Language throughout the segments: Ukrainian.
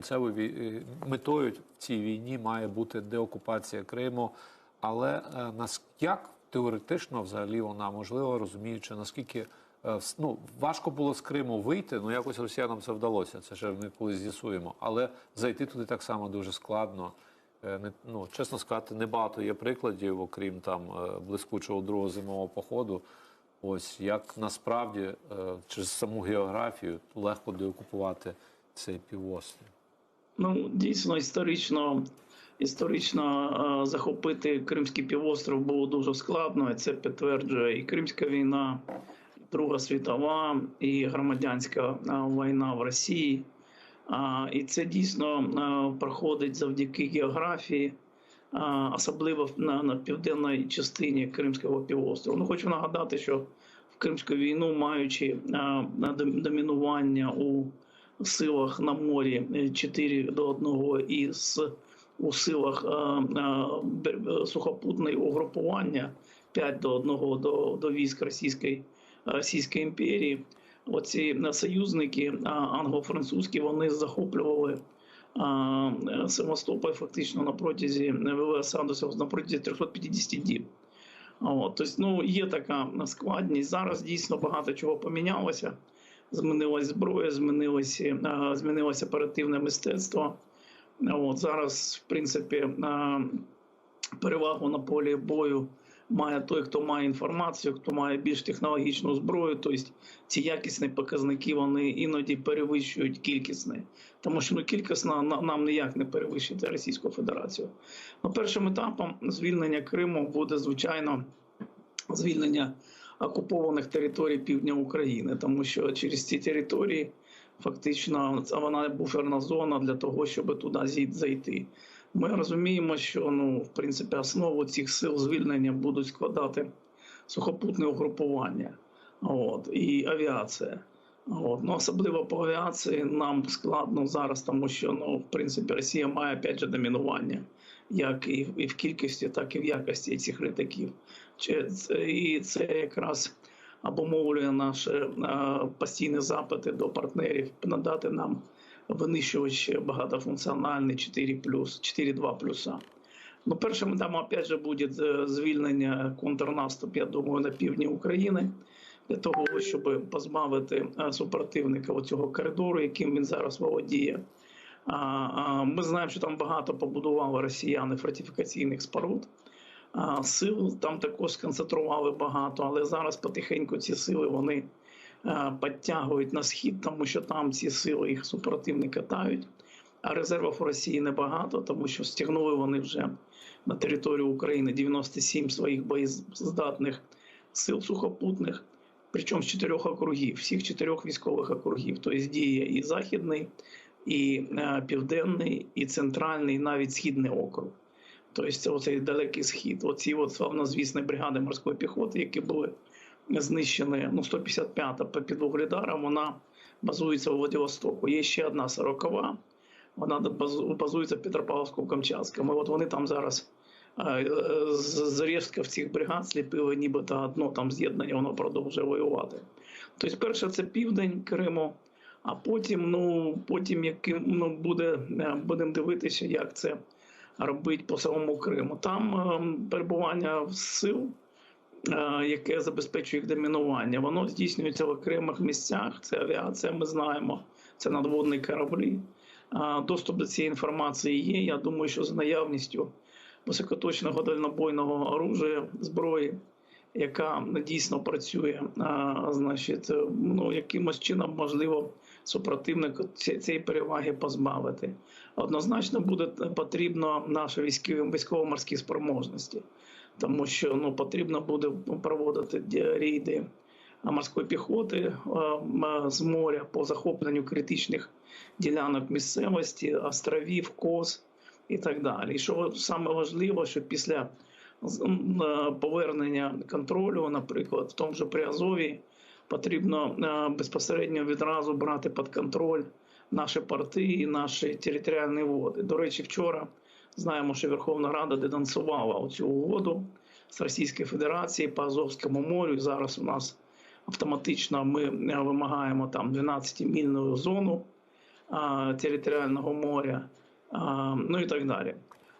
Кінцевою е, метою в цій війні має бути деокупація Криму. Але е, як теоретично взагалі вона можлива, розуміючи, наскільки е, ну, важко було з Криму вийти, ну якось росіянам це вдалося. Це ще ми колись з'ясуємо. Але зайти туди так само дуже складно. Не, ну, чесно сказати, небагато є прикладів, окрім там блискучого другого зимового походу. Ось як насправді через саму географію легко деокупувати цей півострів. Ну, дійсно, історично, історично е, захопити Кримський півостров було дуже складно, і це підтверджує і Кримська війна, і Друга світова, і громадянська е, війна в Росії. І це дійсно е, проходить завдяки географії, особливо на, на південній частині Кримського півострову. Ну, хочу нагадати, що в Кримську війну, маючи домінування у силах на морі е, 4 до 1 і з у силах е, е, сухопутної угрупування 5 до 1 до, до військ Російської, Російської імперії. Оці е, союзники англо-французькі вони захоплювали е, Севастополь фактично на протязі Сандуса на протязі 350 діб. От, тобто, ну, є така складність. Зараз дійсно багато чого помінялося. Змінилась зброя, змінилося, е, змінилося оперативне мистецтво. От, зараз, в принципі, е, перевагу на полі бою має той, хто має інформацію, хто має більш технологічну зброю. Тобто ці якісні показники вони іноді перевищують кількісні. Тому що ну, кількісно на- нам ніяк не перевищити Російську Федерацію. Ну, першим етапом звільнення Криму буде, звичайно, звільнення окупованих територій півдня України, тому що через ці території фактично вона буферна зона для того, щоб туди зайти. Ми розуміємо, що ну, в принципі, основу цих сил звільнення будуть складати сухопутне угрупування от, і авіація. От. Ну, особливо по авіації нам складно зараз, тому що ну, в принципі Росія має опять же домінування, як і, в- кількості, так і в якості цих літаків. І це якраз обумовлює наші е, постійні запити до партнерів надати нам винищувач багатофункціональний 4 4.2 плюса. Ну, першим там, опять же, буде е, звільнення контрнаступ, я думаю, на півдні України для того, щоб позбавити е, супротивника цього коридору, яким він зараз володіє. Ми знаємо, що там багато побудували росіяни фортифікаційних споруд. Сил там також сконцентрували багато, але зараз потихеньку ці сили вони е, підтягують на схід, тому що там ці сили їх супротивника катають. А резервів у Росії небагато, тому що стягнули вони вже на територію України 97 своїх боєздатних сил сухопутних, причому з чотирьох округів, всіх чотирьох військових округів. Тобто діє і західний, і е, південний, і центральний, і навіть східний округ. Тобто це оцей далекий схід. Оці от славнозвісні бригади морської піхоти, які були знищені, ну 155-та по під Вугледаром, вона базується у Владивостоку. Є ще одна сорокова, вона базується в Петропавловську-Камчатському. От вони там зараз е, е, з в цих бригад сліпили нібито одно там з'єднання, воно продовжує воювати. Тобто, перше, це південь Криму, а потім, ну, потім яким ну, буде, е, будемо дивитися, як це робить по самому Криму. Там е, перебування сил, е, яке забезпечує їх домінування, воно здійснюється в окремих місцях. Це авіація, ми знаємо, це надводні кораблі. Доступ до цієї інформації є. Я думаю, що з наявністю високоточного дальнобойного оружия, зброї, яка дійсно працює, значить, ну, якимось чином можливо супротивник ці- цієї переваги позбавити. Однозначно буде потрібно наші військові військово-морські спроможності, тому що ну, потрібно буде проводити рейди морської піхоти з моря по захопленню критичних ділянок місцевості, островів, коз і так далі. І що саме важливо, що після повернення контролю, наприклад, в тому же Приазові, потрібно е, безпосередньо відразу брати під контроль наші порти і наші територіальні води. До речі, вчора знаємо, що Верховна Рада денонсувала оцю угоду з Російської Федерації по Азовському морю. І зараз у нас автоматично ми е, вимагаємо там 12-мільну зону територіального моря, ну і так далі.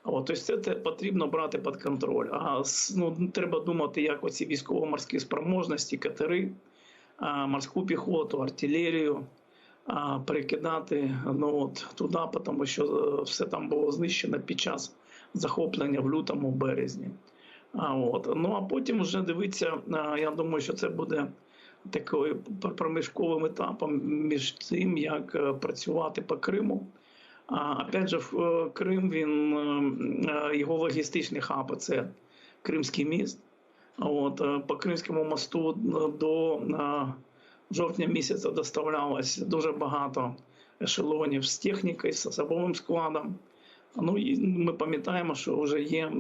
От, тобто це те потрібно брати під контроль. А ну, треба думати, як оці військово-морські спроможності, катери, морську піхоту, артилерію перекидати ну, от, туди, тому що е, все там було знищено під час захоплення в лютому березні. А, от. Ну а потім вже дивитися, я думаю, що це буде такою пр- проміжковим етапом між тим, як е, працювати по Криму. А, опять же, в- е, Крим він е, е, його логістичний хаб це Кримський міст. От по Кримському мосту до жовтня місяця доставлялось дуже багато ешелонів з технікою, з особовим складом. Ну і ми пам'ятаємо, що вже є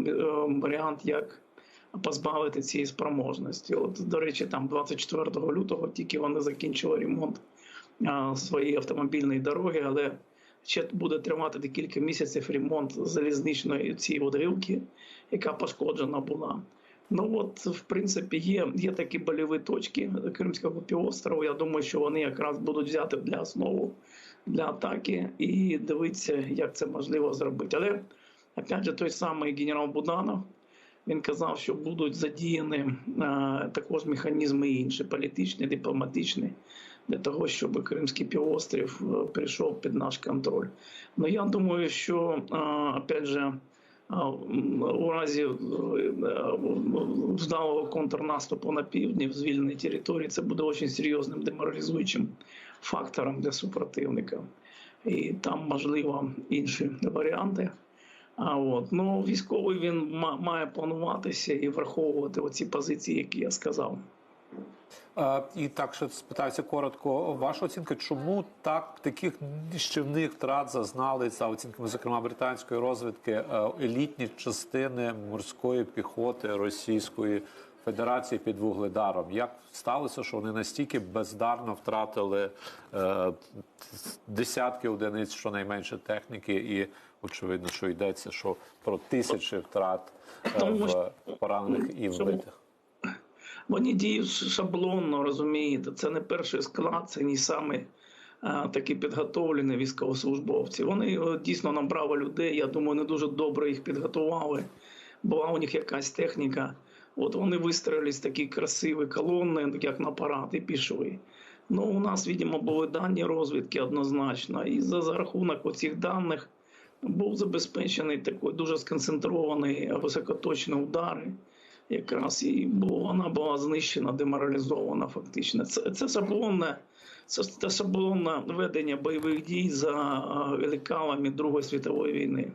варіант, як позбавити цієї спроможності. От, до речі, там 24 лютого тільки вони закінчили ремонт своєї автомобільної дороги, але ще буде тривати декілька місяців ремонт залізничної цієї от яка пошкоджена була. Ну от, в принципі, є, є такі больові точки Кримського півострову. Я думаю, що вони якраз будуть взяти для основу для атаки і дивитися, як це можливо зробити. Але опять же, той самий генерал Буданов. Він казав, що будуть задіяні е, також механізми інші, політичні, дипломатичні, для того, щоб Кримський півострів е, прийшов під наш контроль. Ну я думаю, що е, опять же, у разі е, вдалого контрнаступу на півдні в звільненій території це буде дуже серйозним деморалізуючим фактором для супротивника. І там можливо інші варіанти. А от ну військовий він має плануватися і враховувати оці позиції, які я сказав. Е, І так ще спитаюся коротко. Ваша оцінка, чому так таких нищівних втрат зазнали за оцінками, зокрема британської розвідки, е, елітні частини морської піхоти Російської Федерації під Вугледаром? Як сталося, що вони настільки бездарно втратили е, десятки одиниць, щонайменше техніки, і очевидно, що йдеться, що про тисячі втрат е, в поранених і вбитих. Вони діють шаблонно, розумієте. Це не перший склад, це не саме такі підготовлені військовослужбовці. Вони дійсно набрали людей. Я думаю, не дуже добре їх підготували. Була у них якась техніка. От вони вистрілили з такі красиві колонни, як на парад, і пішли. Ну, у нас, видимо, були дані розвідки однозначно. І за, за рахунок оцих даних був забезпечений такий дуже сконцентрований високоточний удари якраз і бо вона була знищена, деморалізована. Фактично, це це шаблонне, це, це шаблонне ведення бойових дій за лекалами Другої світової війни.